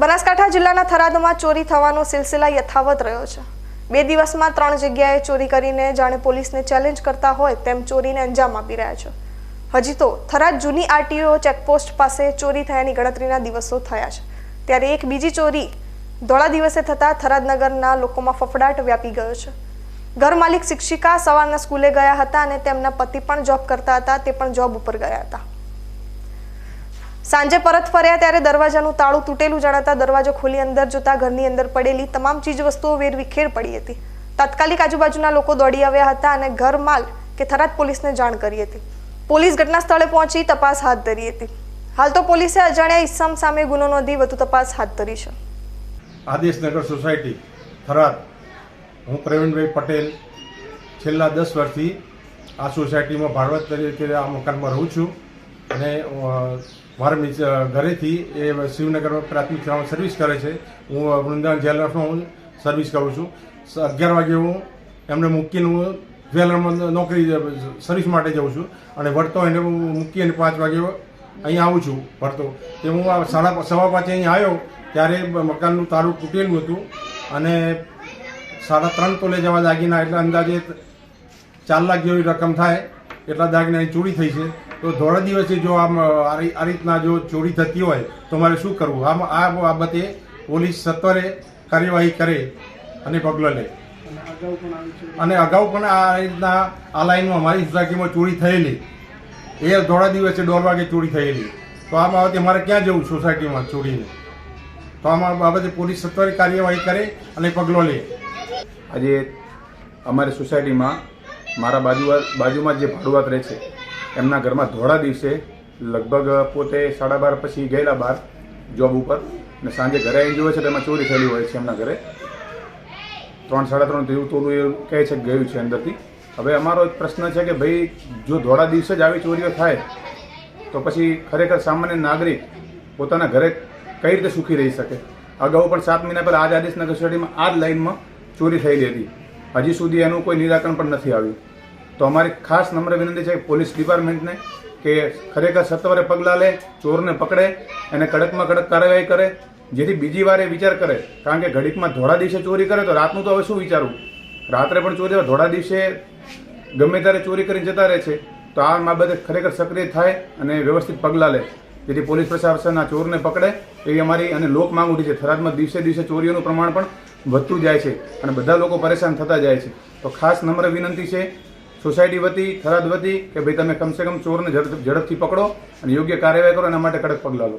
બનાસકાંઠા જિલ્લાના થરાદમાં ચોરી થવાનો સિલસિલા યથાવત રહ્યો છે. બે દિવસમાં ત્રણ જગ્યાએ ચોરી કરીને જાણે પોલીસને ચેલેન્જ કરતા હોય તેમ ચોરીને અંજામ આપી રહ્યા છે. હજી તો થરાદ જૂની આરટીઓ ચેકપોસ્ટ પાસે ચોરી થયાની ગણતરીના દિવસો થયા છે. ત્યારે એક બીજી ચોરી ધોળા દિવસે થતાં થરાદનગરના લોકોમાં ફફડાટ વ્યાપી ગયો છે. ઘર માલિક શિક્ષિકા સવારના સ્કૂલે ગયા હતા અને તેમના પતિ પણ જોબ કરતા હતા, તે પણ જોબ ઉપર ગયા હતા. સાંજે પરત ફર્યા ત્યારે દરવાજાનું તાળું તૂટેલું જણાતા દરવાજો ખોલી અંદર જોતા ઘરની અંદર પડેલી તમામ ચીજવસ્તુઓ વેરવિખેર પડી હતી. તાત્કાલિક આજુબાજુના લોકો દોડી આવ્યા હતા અને ઘર માલ કે થરાદ પોલીસને જાણ કરી હતી. પોલીસ ઘટના સ્થળે પહોંચી તપાસ હાથ ધરી હતી. હાલ તો પોલીસે અજાણ્યા ઇસમ સામે ગુનો નોંધી વધુ તપાસ હાથ ધરી છે. આદેશનગર સોસાયટી, થરાદ. હું પ્રવીણભાઈ પટેલ છેલ્લા દસ વર્ષથી આ સોસાયટીમાં ભાડવત તરીકે આ મકાનમાં રહું છું. અને મારા ઘરેથી એ શિવનગરમાં પ્રાથમિક શાળામાં સર્વિસ કરે છે. હું વૃંદાવન જ્વેલર્સમાં હું સર્વિસ કરું છું. અગિયાર વાગે હું એમને મૂકીને હું જ્વેલરમાં નોકરી સર્વિસ માટે જાઉં છું. અને વળતો એને હું મૂકી અને પાંચ વાગે અહીંયા આવું છું ભરતો તે હું સાડા સવા પાંચે અહીં આવ્યો, ત્યારે મકાનનું તારું તૂટેલું હતું. અને સાડા ત્રણ તોલે જેવા દાગીના, એટલે અંદાજે ચાર લાખ જેવી રકમ થાય, એટલા દાગીનાની ચોરી થઈ છે. તો ધોળા દિવસે જો આમ આ રીતના જો ચોરી થતી હોય, તો મારે શું કરવું? આમ, આ બાબતે પોલીસ સત્વરે કાર્યવાહી કરે અને પગલાં લે. અને અગાઉ પણ આ રીતના, આ લાઈનમાં મારી સોસાયટીમાં ચોરી થયેલી. એ ધોળા દિવસે દોઢ વાગે ચોરી થયેલી. તો આ બાબતે મારે ક્યાં જવું સોસાયટીમાં ચોરીને? તો આમાં બાબતે પોલીસ સત્વરે કાર્યવાહી કરે અને પગલો લે. આજે અમારી સોસાયટીમાં, મારા બાજુ બાજુમાં જે ભાડુઆત રહે છે એમના ઘરમાં ધોળા દિવસે લગભગ પોતે સાડા બાર પછી ગયેલા બહાર જોબ ઉપર અને સાંજે ઘરે આવી જોવે છે તો એમાં ચોરી થયેલી હોય છે એમના ઘરે. ત્રણ, સાડા ત્રણ થયું તોલું એવું કહે છે ગયું છે અંદરથી. હવે અમારો એક પ્રશ્ન છે કે ભાઈ, જો ધોળા દિવસે જ આવી ચોરીઓ થાય, તો પછી ખરેખર સામાન્ય નાગરિક પોતાના ઘરે કઈ રીતે સુખી રહી શકે? અગાઉ પણ સાત મહિના પહેલા આજ આદેશનગર સોસાયટીમાં આ જ લાઇનમાં ચોરી થયેલી હતી. હજી સુધી એનું કોઈ નિરાકરણ પણ નથી આવ્યું. તો અમારી ખાસ નમ્ર વિનંતી છે પોલીસ ડિપાર્ટમેન્ટને કે ખરેખર સત્વરે પગલાં લે, ચોરને પકડે અને કડકમાં કડક કાર્યવાહી કરે. જેથી બીજી વાર એ વિચાર કરે. કારણ કે ઘડીકમાં ધોળા દિવસે ચોરી કરે તો રાતનું તો હવે શું વિચારવું? રાત્રે પણ ચોરી ધોળા દિવસે ગમે ત્યારે ચોરી કરીને જતા રહે છે. તો આ બાબતે ખરેખર સક્રિય થાય અને વ્યવસ્થિત પગલાં લે. જેથી પોલીસ પ્રશાસન આ ચોરને પકડે એવી અમારી અને લોક માંગ ઉઠી છે. થરાદમાં દિવસે દિવસે ચોરીઓનું પ્રમાણ પણ વધતું જાય છે અને બધા લોકો પરેશાન થતા જાય છે. તો ખાસ નમ્ર વિનંતી છે સોસાયટી વતી, થરાદ વતી, કે ભાઈ તમે કમસે કમ ચોરને ઝડપ- ઝડપથી પકડો અને યોગ્ય કાર્યવાહી કરો, એના માટે કડક પગલાં લો.